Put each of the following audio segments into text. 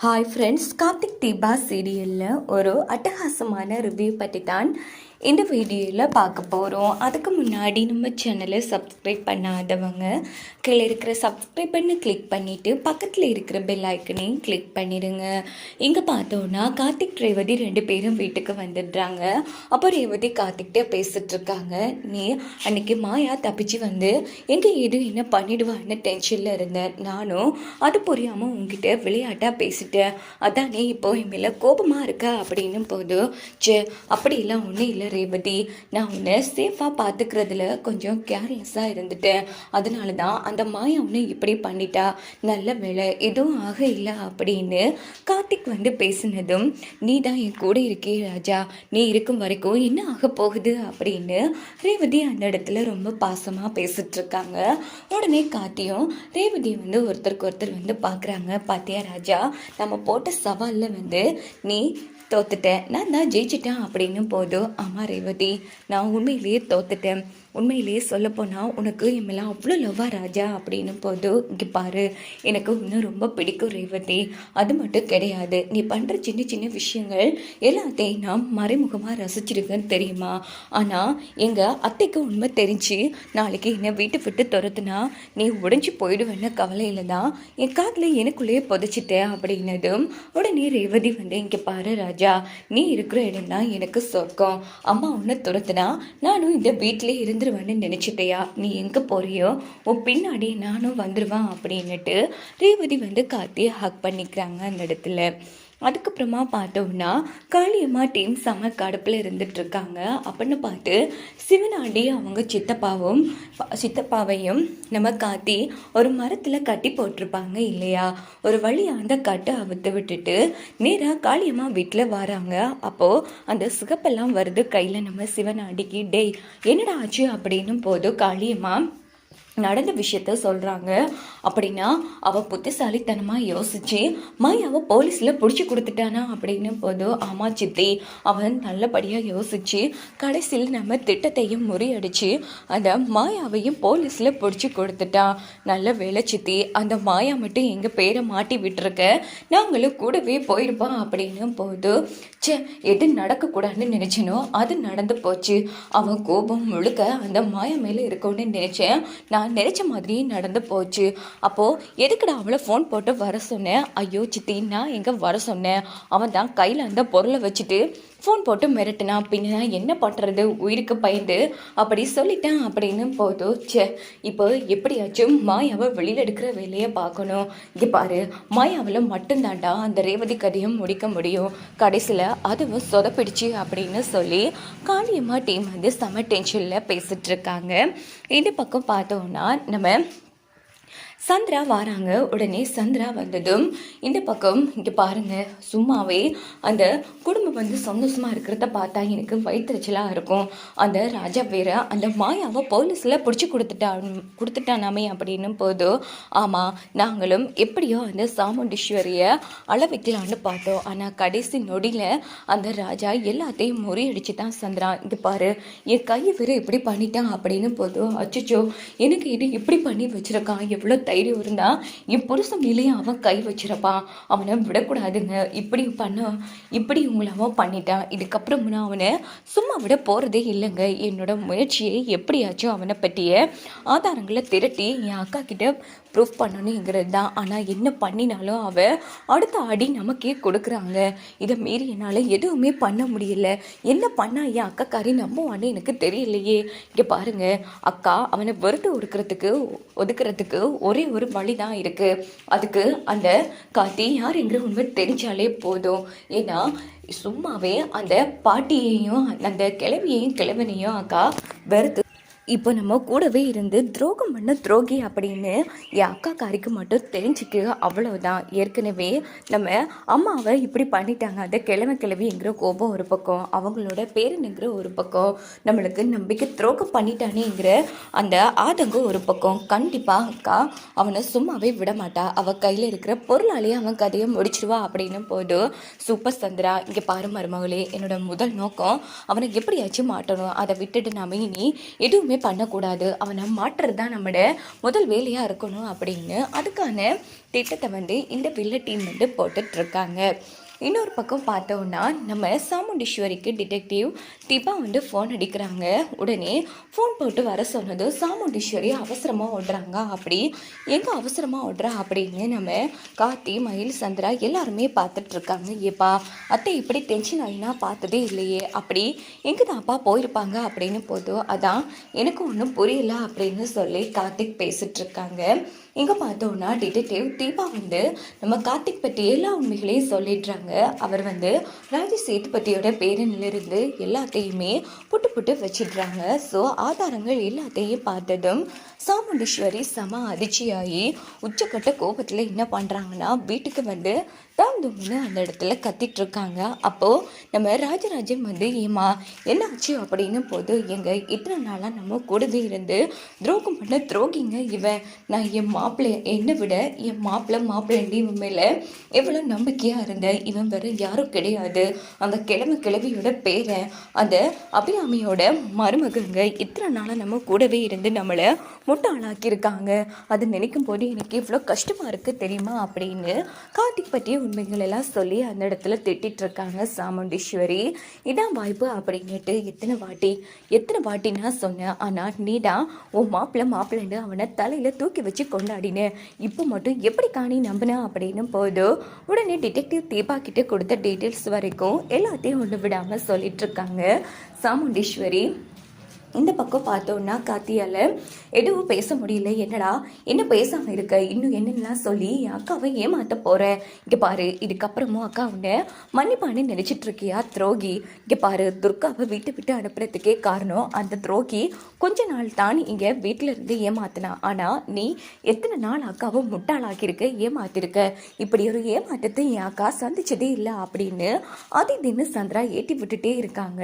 Hi friends Karthik Deepa சீரியலில் ஒரு அட்டகாசமான ரிவ்யூ பற்றி தான் இந்த வீடியோவில் பார்க்க போகிறோம் அதுக்கு முன்னாடி நம்ம சேனலை சப்ஸ்கிரைப் பண்ணாதவங்க கீழே இருக்கிற சப்ஸ்கிரைப் பண்ணி கிளிக் பண்ணிவிட்டு பக்கத்தில் இருக்கிற பெல் ஐக்கனையும் கிளிக் பண்ணிடுங்க. இங்கே பார்த்தோன்னா கார்த்திக் ரேவதி ரெண்டு பேரும் வீட்டுக்கு வந்துடுறாங்க. அப்போ ரேவதி கார்த்திக்கிட்டே பேசிகிட்ருக்காங்க நீ அன்னைக்கு மாயா தப்பிச்சு வந்து எங்கே எது என்ன பண்ணிடுவான்னு டென்ஷனில் இருந்தேன் நானும் அது புரியாமல் உங்ககிட்ட விளையாட்டாக பேசிட்டேன். அதான் நீ இப்போ என் மேலே கோபமாக இருக்கா? அப்படின்னும் போது சே அப்படிலாம் ஒன்றும் இல்லை ரேவதி. நான் உன்னை சேஃபாக பார்த்துக்கிறதுல கொஞ்சம் கேர்லெஸ்ஸாக இருந்துட்டேன். அதனால தான் அந்த மாயா உன்னை இப்படி பண்ணிட்டா. நல்ல வேலை எதுவும் ஆக இல்லை அப்படின்னு கார்த்திக் வந்து பேசினதும் நீ தான் என் கூட இருக்கே ராஜா. நீ இருக்கும் வரைக்கும் என்ன ஆக போகுது? அப்படின்னு ரேவதி அந்த இடத்துல ரொம்ப பாசமாக பேசிட்டுருக்காங்க உடனே கார்த்தியும் ரேவதி வந்து ஒருத்தருக்கு ஒருத்தர் வந்து பார்க்குறாங்க பாத்தியா ராஜா நம்ம போட்ட சவாலில் வந்து நீ தோத்துட்டேன். நான் தான் ஜெயிச்சிட்டேன் அப்படின்னு போதும் ஆமாம் ரேவதி நான் உண்மையிலேயே தோத்துட்டேன். உண்மையிலேயே சொல்லப்போனால் உனக்கு என் மேலே அவ்வளோ லவ்வா ராஜா? அப்படின்னு போதும் இங்கே பாரு எனக்கு இன்னும் ரொம்ப பிடிக்கும் ரேவதி. அது மட்டும் கிடையாது. நீ பண்ணுற சின்ன சின்ன விஷயங்கள் எல்லாத்தையும் நான் மறைமுகமாக ரசிச்சிருக்கேன்னு தெரியுமா? ஆனால் எங்கள் அத்தைக்கு உண்மை தெரிஞ்சு நாளைக்கு என்னை வீட்டை விட்டு துரத்துனா நீ உடைஞ்சு போயிடுவேன்னு கவலையில் தான் என் காதில் எனக்குள்ளேயே புதைச்சிட்டேன் அப்படின்னதும் உடனே ரேவதி வந்து இங்கே பாரு ராஜா நீ இருக்கிற இடம்தான் எனக்கு சொர்க்கம். அம்மா உன்னை துரத்துனா நானும் இந்த வீட்டிலே இருந்துருவேன்னு நினச்சிட்டியா? நீ எங்கே போறியோ? உன் பின்னாடி நானும் வந்துடுவேன் அப்படின்னுட்டு ரேவதி வந்து காத்தி ஹக் பண்ணிக்கிறாங்க அந்த இடத்துல. அதுக்கப்புறமா பார்த்தோம்னா காளியம்மா டீம் செம கடுப்பில் இருந்துகிட்ருக்காங்க அப்படின்னு பார்த்து சிவனாண்டி அவங்க சித்தப்பாவும் சித்தப்பாவையும் நம்ம காத்தி ஒரு மரத்தில் கட்டி போட்டிருப்பாங்க இல்லையா? ஒரு வழியாக அந்த கட்டை அவுத்து விட்டுட்டு நேராக காளியம்மா வீட்டில் வராங்க. அப்போது அந்த சிகப்பெல்லாம் வருது கையில் நம்ம சிவனாண்டிக்கு. டேய் என்னடா ஆச்சு? அப்படின்னும் போது காளியம்மா நடந்த விஷயத்த சொல்கிறாங்க அப்படின்னா அவள் புத்திசாலித்தனமாக யோசிச்சு மாயாவை போலீஸில் பிடிச்சி கொடுத்துட்டானா? அப்படின்னு போதும் ஆமா சித்தி. அவன் நல்லபடியாக யோசிச்சு கடைசியில் நம்ம திட்டத்தையும் முறியடிச்சு அந்த மாயாவையும் போலீஸில் பிடிச்சி கொடுத்துட்டான் நல்ல வேலை சித்தி அந்த மாயா மட்டும் எங்கள் பேரை மாட்டி விட்டுருக்க? நாங்களும் கூடவே போயிருப்போம் அப்படின்னு போது ச்சே எது நடக்கக்கூடாதுன்னு நினச்சினோ அது நடந்து போச்சு. அவன் கோபம் முழுக்க அந்த மாயா மேலே இருக்கணும்னு நினச்சேன். நான் நினச்ச மாதிரியே நடந்து போச்சு. அப்போது எதுக்குடா அவளை ஃபோன் போட்டு வர சொன்னேன் ஐயோ சித்தி நான் எங்கே வர சொன்னேன் அவன் தான் கையில் அந்த பொருளை வச்சுட்டு ஃபோன் போட்டு மிரட்டினான் பின்ன என்ன பண்ணுறது உயிருக்கு பயந்து அப்படி சொல்லிட்டேன் அப்படின்னு போதும் ச்சே இப்போ எப்படியாச்சும் மாயாவை வெளியில் எடுக்கிற வேலையை பார்க்கணும். இங்கே பாரு மாயாவில் மட்டும்தாண்டா அந்த ரேவதி கதையும் முடிக்க முடியும். கடைசியில் அதுவும் சொதப்பிடுச்சு அப்படின்னு சொல்லி காளியம்மா டீம் வந்து செம டென்ஷனில் பேசிட்டு இருக்காங்க. இந்த பக்கம் பார்த்தோம்னா நம்ம சந்திரா வராங்க. உடனே சந்திரா வந்ததும் இந்த பக்கம் இங்கே பாருங்க. சும்மாவே அந்த குடும்பம் வந்து சந்தோஷமாக இருக்கிறத பார்த்தா எனக்கு வயிற்றுச்சலாக இருக்கும். அந்த ராஜா வேற அந்த மாயாவை போலீஸில் பிடிச்சி கொடுத்துட்டான் கொடுத்துட்டானாமே அப்படின்னும் போதும் ஆமாம் நாங்களும் எப்படியோ அந்த சாமுண்டீஸ்வரியை அள வைக்கலான்னு பார்த்தோம். ஆனால் கடைசி நொடியில் அந்த ராஜா எல்லாத்தையும் முறியடிச்சு தான் சந்திரா. இங்கே பாரு என் கை வேற இப்படி பண்ணிட்டான் அப்படின்னு போதும் அச்சச்சோ எனக்கு இது இப்படி பண்ணி வச்சுருக்கான். எவ்வளோ தைரியம் இருந்தால் என் புருஷன் மேலேயும் அவன் கை வச்சிருப்பான். அவனை விடக்கூடாதுங்க. இப்படி பண்ண இப்படி உங்களை அவன் பண்ணிட்டான். இதுக்கப்புறம் நான் அவனை சும்மா விட போகிறதே இல்லைங்க. என்னோட முயற்சியை எப்படியாச்சும் அவனை பற்றிய ஆதாரங்களை திரட்டி என் அக்கா கிட்ட ப்ரூஃப் பண்ணணுங்கிறது தான். ஆனால் என்ன பண்ணினாலும் அவள் அடுத்த அடி நமக்கே கொடுக்குறாங்க. இதை மீறி என்னால் எதுவுமே பண்ண முடியல. என்ன பண்ணா என் அக்காக்காரி நம்புவான்னு எனக்கு தெரியலையே. இங்கே பாருங்கள் அக்கா அவனை வெறுத்து ஒடுக்கிறதுக்கு ஒதுக்குறதுக்கு ஒரே ஒரு வழி தான் இருக்குது அதுக்கு அந்த காத்தி யாருங்கிற உண்மை தெரிஞ்சாலே போதும். ஏன்னா சும்மாவே அந்த பாட்டியையும் அந்த கிழவியையும் கிழவனையும் அக்கா வெறுத்து இப்போ நம்ம கூடவே இருந்து துரோகம் பண்ண துரோகி அப்படின்னு என் அக்கா காரிக்கு மட்டும் தெரிஞ்சுக்க அவ்வளவுதான். ஏற்கனவே நம்ம அம்மாவை இப்படி பண்ணிட்டாங்க. அந்த கிழமை கிழவிங்கிற கோபம் ஒரு பக்கம் அவங்களோட பேரனுங்கிற ஒரு பக்கம் நம்மளுக்கு நம்பிக்கை துரோகம் பண்ணிட்டானேங்கிற அந்த ஆதங்கம் ஒரு பக்கம். கண்டிப்பாக அக்கா அவனை சும்மாவே விட மாட்டா. கையில் இருக்கிற பொருளாலேயே அவன் கதையை முடிச்சிடுவா அப்படின்னு போதும் சூப்பர் சந்திரா இங்கே பாரு மருமகளே என்னோட முதல் நோக்கம் அவனை எப்படியாச்சும் மாட்டணும். அதை விட்டுட்டு நாம இனி எதுவும் எதுவுமே பண்ணக்கூடாது. அவனை மாற்றுறது தான் நம்மளோட முதல் வேலையாக இருக்கணும் அப்படின்னு அதுக்கான திட்டத்தை வந்து இந்த வில்ல டீம் வந்து போட்டுட்ருக்காங்க. இன்னொரு பக்கம் பார்த்தோன்னா நம்ம சாமுண்டீஸ்வரிக்கு டிடெக்டிவ் தீபா வந்து ஃபோன் அடிக்கிறாங்க. உடனே ஃபோன் போட்டு வர சொன்னது சாமுண்டீஸ்வரி அவசரமாக ஓடுறாங்க. அப்படி எங்கே அவசரமாக ஓடுறா அப்படின்னு நம்ம கார்த்தி மயில் சந்திரா எல்லாருமே பார்த்துட்ருக்காங்க ஏப்பா அத்தை இப்படி டென்ஷன் ஆகினா பார்த்ததே இல்லையே. அப்படி எங்கே தான்ப்பா போயிருப்பாங்க அப்படின்னு போதும் அதான் எனக்கு ஒன்றும் புரியல அப்படின்னு சொல்லி கார்த்திக் பேசிகிட்ருக்காங்க இருக்காங்க. இங்கே பார்த்தோன்னா டிடெக்டிவ் தீபா வந்து நம்ம கார்த்திக் பற்றி எல்லா உண்மைகளையும் சொல்லிடுறாங்க. அவர் வந்து ராஜ சேதுபதியோட பேரனிலிருந்து எல்லாத்தையுமே புட்டு புட்டு வச்சிடுறாங்க. ஸோ ஆதாரங்கள் எல்லாத்தையும் பார்த்ததும் சாமுண்டீஸ்வரி சம அதிர்ச்சியாகி உச்சக்கட்ட கோபத்தில் என்ன பண்ணுறாங்கன்னா வீட்டுக்கு வந்து தாம் தும்னு அந்த இடத்துல கத்திட்டு இருக்காங்க அப்போது நம்ம ராஜராஜன் வந்து ஏமா என்ன ஆச்சு அப்படின்னு போது எங்கள் இத்தனை நாளாக நம்ம கூடவே இருந்து துரோகம் பண்ண துரோகிங்க இவன் நான் என் மாப்பிள்ளை என்னை விட என் மாப்பிள்ளை மாப்பிள்ளை இவன் மேலே எவ்வளோ நம்பிக்கையாக இருந்தேன் இவன் வேறு யாரும் கிடையாது. அந்த கிழமை கிழவியோட பேரன் அந்த அபிராமியோட மருமகங்க இத்தனை நாளாக நம்ம கூடவே இருந்து நம்மளை முட்டாளாக்கியிருக்காங்க. அது நினைக்கும் போது எனக்கு இவ்வளோ கஷ்டமாக இருக்குது தெரியுமா? அப்படின்னு கார்த்திக் பற்றிய உண்மைகள் எல்லாம் சொல்லி அந்த இடத்துல திட்டிட்டு இருக்காங்க சாமுண்டீஸ்வரி. இதான் வாய்ப்பு அப்படின்னுட்டு எத்தனை வாட்டி எத்தனை வாட்டி நான் சொன்னேன் ஆனால் நீடா உன் மாப்பிள்ளை மாப்பிள்ளைன்னு அவனை தலையில் தூக்கி வச்சு கொண்டாடினேன் இப்போ மட்டும் எப்படி காணி நம்பினா அப்படின்னு போதும் உடனே டிடெக்டிவ் தீபா கிட்ட கொடுத்த டீட்டெயில்ஸ் வரைக்கும் எல்லாத்தையும் ஒன்று விடாமல் சொல்லிகிட்ருக்காங்க சாமுண்டீஸ்வரி. இந்த பக்கம் பார்த்தோன்னா காத்தியால் எதுவும் பேச முடியல. என்னடா? என்ன பேசாமல் இருக்க? இன்னும் என்னென்னலாம் சொல்லி என் அக்காவை ஏமாற்ற போகிறேன் இங்கே பாரு இதுக்கப்புறமும் அக்கா உன்னை மன்னிப்பானு நினச்சிட்ருக்கியா துரோகி? இங்கே பாரு துர்காவை வீட்டை விட்டு அனுப்புறதுக்கே காரணம் அந்த துரோகி கொஞ்ச நாள் தான் இங்கே வீட்டில் இருந்து ஏமாத்தினா. ஆனால் நீ எத்தனை நாள் அக்காவை முட்டாளாக்கியிருக்க ஏமாத்திருக்க? இப்படி ஒரு ஏமாற்றத்தை என் அக்கா சந்திச்சதே இல்லை அப்படின்னு அதை தின்னு சந்திரா ஏற்றி விட்டுட்டே இருக்காங்க.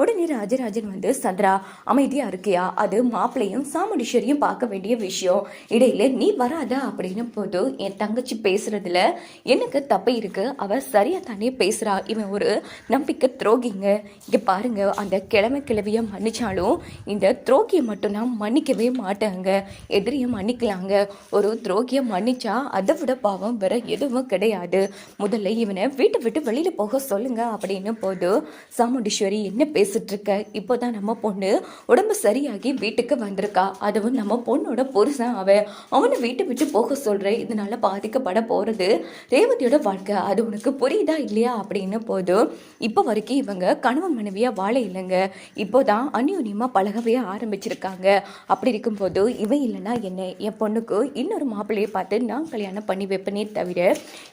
உடனே ராஜராஜன் வந்து சந்திரா அமைதியாக இருக்கியா? அது மாப்பிள்ளையும் சாமுண்டீஸ்வரியும் பார்க்க வேண்டிய விஷயம். இடையில நீ வராத? அப்படின்னு போது என் தங்கச்சி பேசுறதுல எனக்கு தப்பு இருக்கு. அவ சரியா தானே பேசுறா. இவன் ஒரு நம்பிக்கை துரோகிங்க. இங்க பாருங்க அந்த கிழமை கிழவிய மன்னிச்சாலும் இந்த துரோகியை மட்டும் நான் மன்னிக்கவே மாட்டாங்க. எதிரியை மன்னிக்கலாங்க. ஒரு துரோகியை மன்னிச்சா அதை விட பாவம் வேற எதுவும் கிடையாது. முதல்ல இவனை வீட்டை விட்டு வெளியில போக சொல்லுங்க. அப்படின்னு போது சாமுண்டீஸ்வரி என்ன பேசிட்டு இருக்க? இப்போதான் நம்ம பொண்ணு உடம்பு சரியாகி வீட்டுக்கு வந்திருக்கா? அதுவும் நம்ம பொண்ணோட புருஷன் அவன் அவனை வீட்டை விட்டு போக சொல்றேன் இதனால பாதிக்கப்பட போறது. ரேவதியோட வாழ்க்கை அது உனக்கு புரியுதா இல்லையா? அப்படின்னு போதும் இப்போ வரைக்கும் இவங்க கணவன் மனைவியா வாழ இல்லைங்க. இப்போ தான் அந்யோன்யமா பழகவே ஆரம்பிச்சிருக்காங்க. அப்படி இருக்கும்போது இவன் இல்லைன்னா என்ன? என் பொண்ணுக்கு இன்னொரு மாப்பிள்ளையை பார்த்து நான் கல்யாணம் பண்ணி வைப்பனே தவிர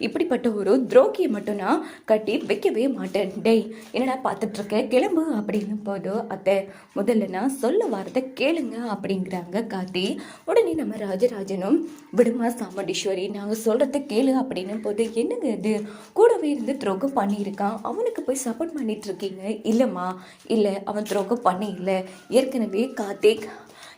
இப்படிப்பட்ட ஒரு துரோகியை மட்டும் நான் கட்டி வைக்கவே மாட்டேன். டேய் என்னடா பார்த்துட்டு கிளம்பு அப்படின்னு போது அத்தை முதல்ல நான் சொல்ல வார்த்தை கேளுங்க அப்படிங்கிறாங்க காத்தி உடனே நம்ம ராஜராஜனும் விடுமா சாமுண்டீஸ்வரி நாங்கள் சொல்கிறத கேளு அப்படின்னும் போது என்னங்க இது? கூடவே இருந்து துரோகம் பண்ணியிருக்கான். அவனுக்கு போய் சப்போர்ட் பண்ணிட்டு இருக்கீங்க. இல்லைம்மா. இல்லை அவன் துரோகம் பண்ணி இல்லை. ஏற்கனவே கார்த்திக்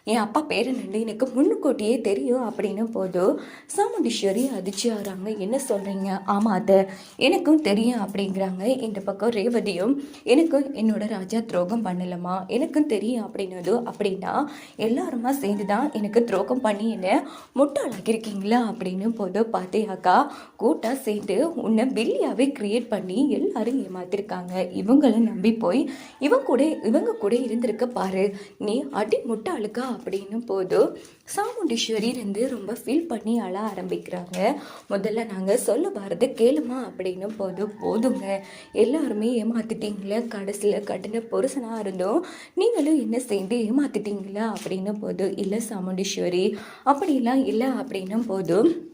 என் அப்பா பேர் என்னன்னு எனக்கு முன்னுக்கூட்டியே தெரியும் அப்படின்னு போதும் சாமுண்டீஸ்வரி அதிர்ச்சி ஆகிறாங்க என்ன சொல்கிறீங்க ஆமாம் அதை எனக்கும் தெரியும் அப்படிங்கிறாங்க. இந்த பக்கம் ரேவதியும் எனக்கும் என்னோட ராஜா துரோகம் பண்ணலம்மா. எனக்கும் தெரியும் அப்படின்னது அப்படின்னா எல்லாருமா சேர்ந்து தான் எனக்கு துரோகம் பண்ணி என்ன முட்டாளாக்கியிருக்கீங்களா? அப்படின்னு போதும் பார்த்தேயாக்கா கூட்டாக சேர்ந்து உன்னை வில்லியாவே கிரியேட் பண்ணி எல்லாரும் ஏமாத்திருக்காங்க. இவங்களை நம்பி போய் இவங்க கூட இவங்க கூட இருந்திருக்க பாரு. நீ அடி முட்டாளுக்கா அப்படின்னு போதும் சாமுண்டீஸ்வரி இருந்து ரொம்ப ஃபீல் பண்ணி அழ ஆரம்பிக்கிறாங்க. முதல்ல நாங்கள் சொல்ல வரது கேளுமா அப்படின்னு போதும் போதுங்க. எல்லாருமே ஏமாத்திட்டீங்களே கடைசியில் கட்டின புருஷனாக இருந்தோம். நீங்களும் என்ன சேர்ந்து ஏமாத்திட்டீங்களா அப்படின்னு போதும் இல்லை சாமுண்டீஸ்வரி அப்படிலாம் இல்லை. அப்படின்னும் போதும்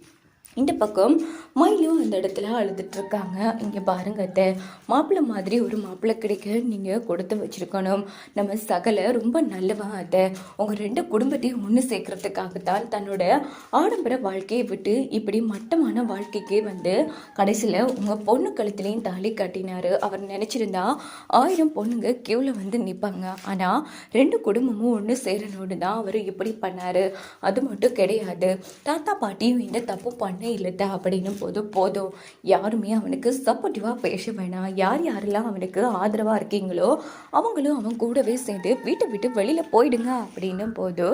இந்த பக்கம் மயிலும் அந்த இடத்துல அழுதுட்டு இருக்காங்க இங்கே பாருங்க அத்தை. மாப்பிள்ளை மாதிரி ஒரு மாப்பிள்ளை கிடைக்க நீங்கள் கொடுத்து வச்சிருக்கணும். நம்ம சகலை ரொம்ப நல்லவா அத்தை. உங்கள் ரெண்டு குடும்பத்தையும் ஒன்று சேர்க்கறதுக்காகத்தான் தன்னோட ஆடம்பர வாழ்க்கையை விட்டு இப்படி மட்டமான வாழ்க்கைக்கே வந்து கடைசியில் உங்கள் பொண்ணு கழுத்துலேயும் தாலி கட்டினார். அவர் நினச்சிருந்தா ஆயிரம் பொண்ணுங்க கியூவில் வந்து நிற்பாங்க ஆனால் ரெண்டு குடும்பமும் ஒன்று சேரணும்னு தான் அவர் இப்படி பண்ணார். அது மட்டும் கிடையாது. தாத்தா பாட்டியும் இந்த தப்பு பண்ண பிரச்சனை இல்லைட்டா அப்படின்னும் போது போதும். யாருமே அவனுக்கு சப்போர்ட்டிவாக பேச வேணாம். யார் யாரெல்லாம் அவனுக்கு ஆதரவாக இருக்கீங்களோ அவங்களும் அவன் கூடவே சேர்ந்து வீட்டை விட்டு வெளியில் போயிடுங்க அப்படின்னும் போது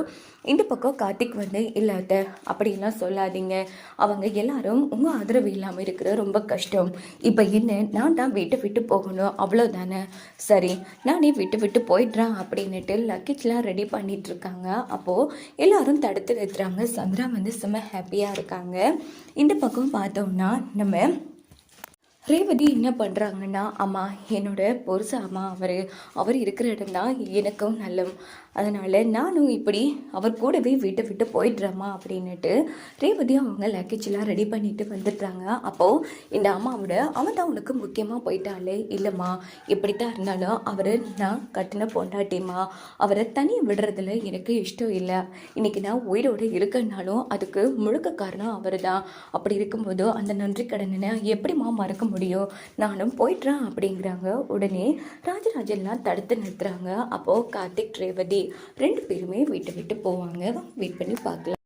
இந்த பக்கம் கார்த்திக் வந்து இல்லாத அப்படிலாம் சொல்லாதீங்க. அவங்க எல்லாரும் உங்கள் ஆதரவு இல்லாமல் இருக்கிற ரொம்ப கஷ்டம். இப்போ என்ன நான் தான் வீட்டை விட்டு போகணும். அவ்வளோதானே சரி நானே விட்டு விட்டு போயிடுறேன் அப்படின்னுட்டு லக்கேஜ்லாம் ரெடி பண்ணிட்டு இருக்காங்க. அப்போது எல்லாரும் தடுத்து நிறுத்துறாங்க. சந்திரா வந்து செம்ம ஹாப்பியாக இருக்காங்க. இந்த பக்கம் பார்த்தோம்னா நம்ம ரேவதி என்ன பண்ணுறாங்கன்னா அம்மா என்னோட பொருச அம்மா அவர் அவர் இருக்கிற இடம் தான் எனக்கும் நல்லம். அதனால் நானும் இப்படி அவர் கூடவே வீட்டை விட்டு போயிடுறேம்மா அப்படின்னுட்டு ரேவதி அவங்க லக்கேஜெலாம் ரெடி பண்ணிட்டு வந்துடுறாங்க. அப்போது இந்த அம்மாவோட அவன் தான் உனக்கு முக்கியமாக போயிட்டாலே இல்லைம்மா எப்படி தான் இருந்தாலும் அவர் நான் கட்டின பொண்டாட்டிம்மா. அவரை தனியாக விடுறதுல எனக்கு இஷ்டம் இல்லை. இன்றைக்கி நான் உயிரோடு இருக்கனாலும் அதுக்கு முழுக்க காரணம் அவர் தான் அப்படி இருக்கும்போது அந்த நன்றி கடனை எப்படிம்மா மறக்க முடியும். நானும் போயிட்டுறேன் அப்படிங்கிறாங்க. உடனே ராஜராஜன்லாம் தடுத்து நிறுத்துறாங்க. அப்போது கார்த்திக் ரேவதி ரெண்டு பேருமே வீட்டை விட்டு போவாங்க. வெயிட் பண்ணி பார்க்கலாம்.